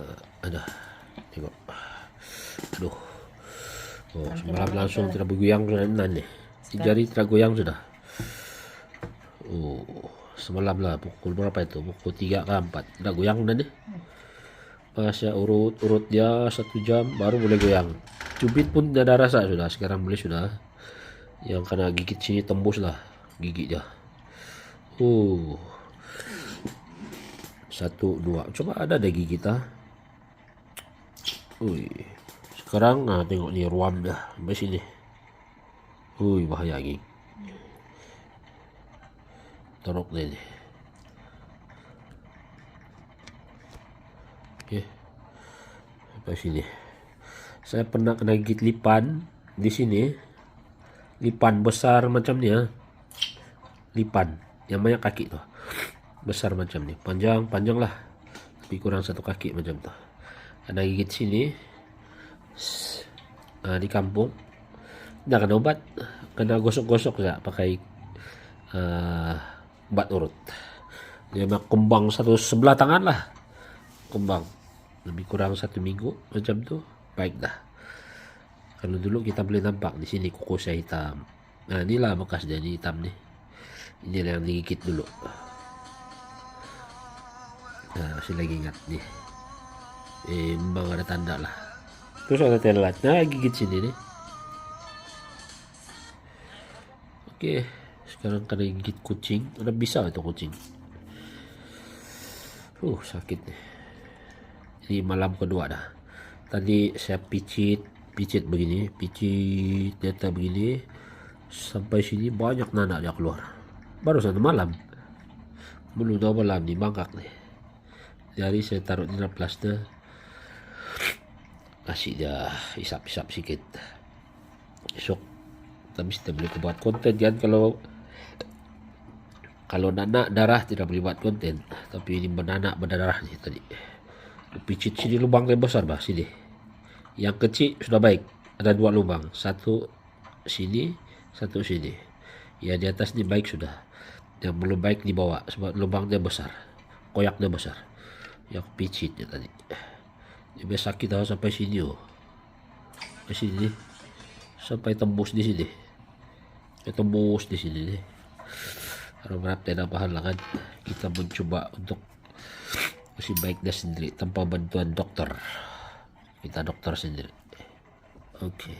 Eh, ada. Tengok. Aduh. Oh semalam langsung tidak bergoyang sudah nih si jari tidak goyang sudah. Oh semalam lah pukul berapa itu? Pukul tiga ke empat. Tidak goyang dan nih pas saya urut urut dia satu jam baru boleh goyang. Cubit pun tidak ada rasa sudah. Sekarang boleh sudah. Yang kena gigit sini tembus lah gigi dia. Oh. Satu dua. Coba ada ada gigi kita Ui. Sekarang nah, tengok ni ruam dah sampai sini. Ui bahaya lagi. Teruk dia ni. Okey. Sampai sini. Saya pernah kena gigit lipan di sini. Lipan besar macam ni ah. Lipan yang banyak kaki tu. Besar macam ni. Panjang, panjang lah. Tapi kurang satu kaki macam tu kena gigit sini. Uh, di kampung. Dah kena obat. Kena gosok-gosok ya pakai uh, obat urut. Dia mah kembang satu sebelah tangan lah. Kembang. Lebih kurang satu minggu macam tu baik dah. Kalau dulu kita boleh nampak di sini kuku saya hitam. Nah inilah bekas jadi hitam nih ini yang digigit dulu. Nah masih lagi ingat nih eh memang ada tanda lah. Terus ada telat nah gigit sini nih. Oke sekarang kena gigit kucing. Udah bisa itu kucing. Uh sakit nih. Ini malam kedua dah. Tadi saya picit picit begini picit data begini. Sampai sini banyak nanak dia keluar. Baru satu malam. Belum dua malam nih bangkak nih. Jadi saya taruh di dalam kasih dia isap-isap sikit. Esok tapi kita boleh buat konten kan kalau kalau nanak darah tidak boleh buat konten. Tapi ini beranak berdarah ni tadi. Picit sini lubang yang besar bah sini. Yang kecil sudah baik. Ada dua lubang. Satu sini satu sini. Ya di atas ni baik sudah. Yang belum baik di bawah sebab lubangnya besar. Koyaknya besar. Yang picitnya tadi biasa sakit dah sampai sini oh. Sampai sini. Sampai tembus di sini. Sampai tembus di sini nih. Harap-harap tidak pahal lah kan. Kita mencoba untuk masih baik dah sendiri tanpa bantuan dokter. Kita dokter sendiri. Okay.